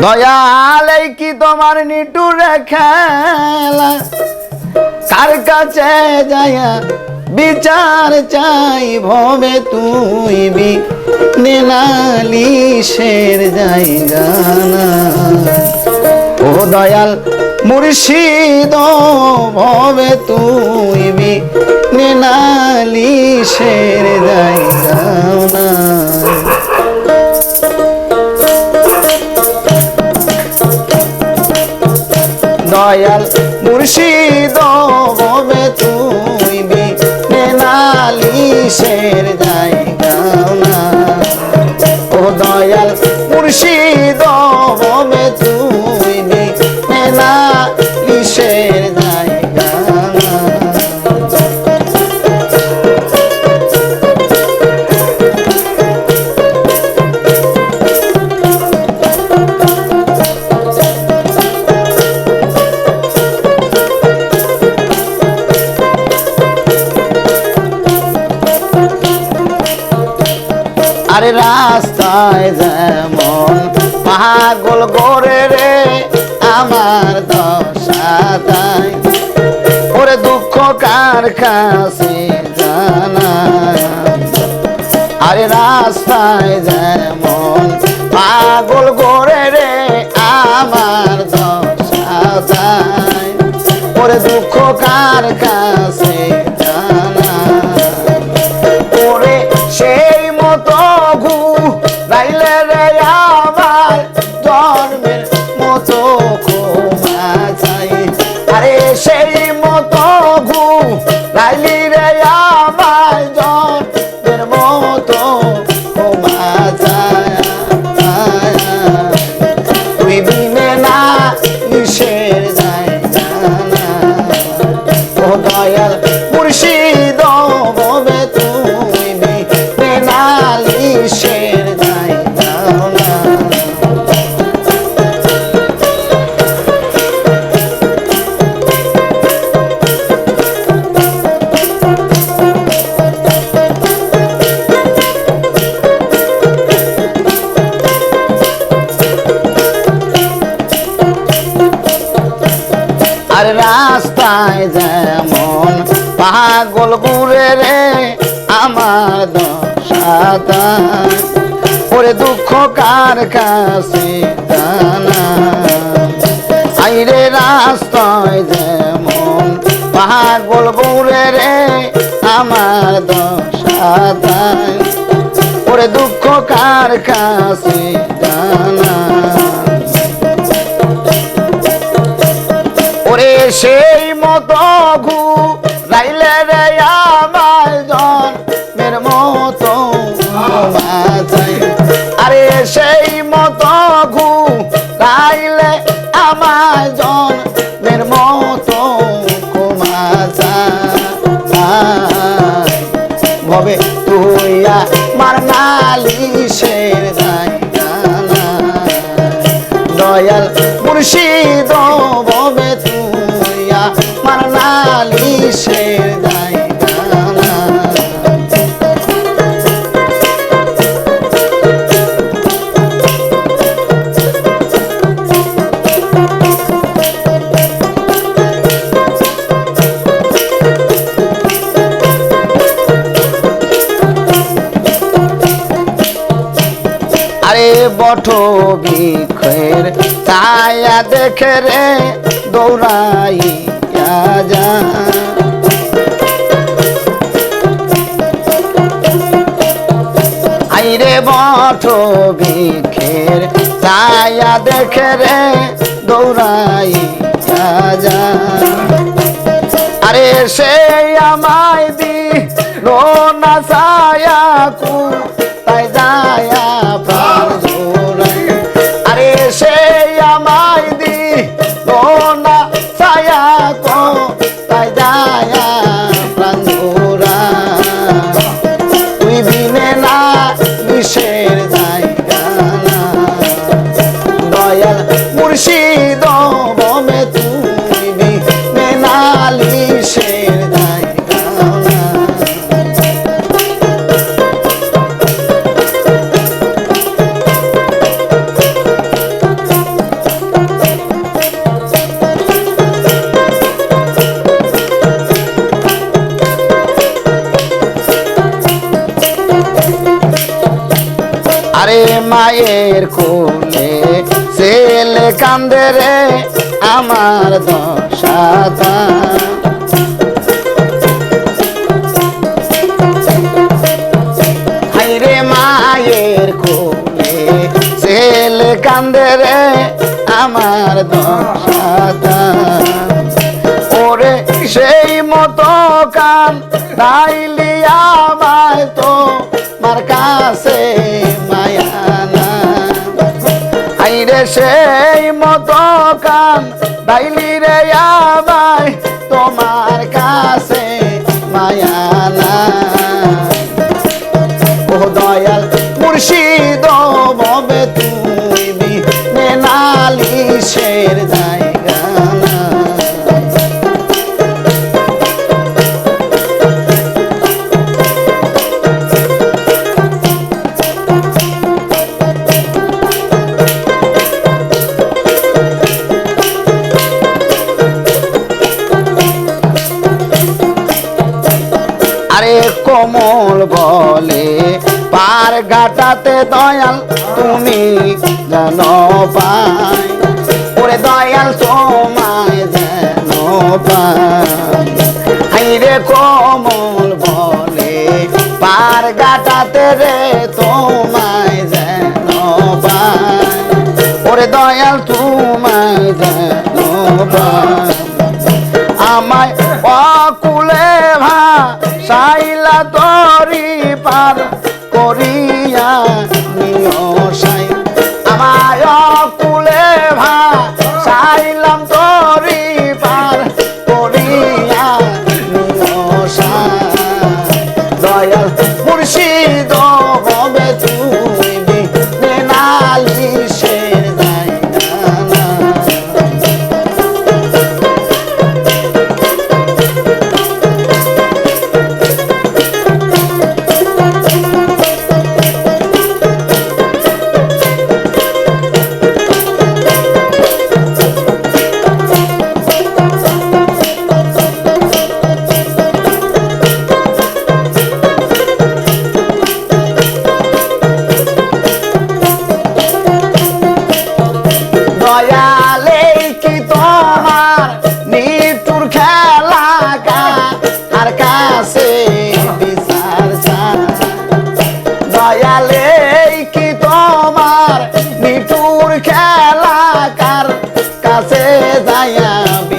দয়াল এই কি তোমার নিটুরে খেলা? কার কাছে যায়া বিচার চাই ভবে তুই বি? নেনালিশের জায়গা না ও দয়াল মুর্শিদ, ভবে তুই বি? নেনালিশের জায়গা না দয়াল মুর্শিদ হবে তুমি শের জায়গা না। ও দয়াল মুর্শিদ হবে তুমি বি রাস্তায় যেমন পাগল করে রে, আমার দশা তাই। ওরে দুঃখ কার কাছে জানা আরে রাস্তায় যেমন পাগল করে রে, আমার দশা তাই। ওরে দুঃখ কার কাছে রাইলি আর রাস্তায় যেমন পাগল ঘুরে রে আমার দশাতা। দুঃখ কার কাছে জানা? আইরে রাস্তায় যেমন পাগল ঘুরে রে আমার দশাতা। ওরে দুঃখ কার কাছে জানা? সেই মতো ঘু রাইলে রে আমার জন মের মতো আরে সেই মতো ঘু রাইলে আমার জন মের মতো ভবে তুইয়া মার নালিশের দয়াল মুর্শিদ ববে বঠ বিখের ছায়া দেখে রে দৌড়াইয়া যা আইরে বঠ বিখের ছায়া দেখে রে দৌড়াইয়া যা আরে সে আমায় দি রোনা ছায়া কু মায়ের কোলে ছেলে কান্দে রে আমার দশাতা। হাইরে মায়ের কোলে ছেলে কান্দে রে আমার দশাতা। ওরে সেই মতো কান তাইলি আমায় তো মার কাছে মায়ানা আইরে সেই মতো কান তাইলি রে আমায় তোমার কাছে মায়ানা ঘাটাতে দয়াল তুমি যেন পাই। ওরে দয়াল তোমায় যেন পাই। রে কমল ছায়া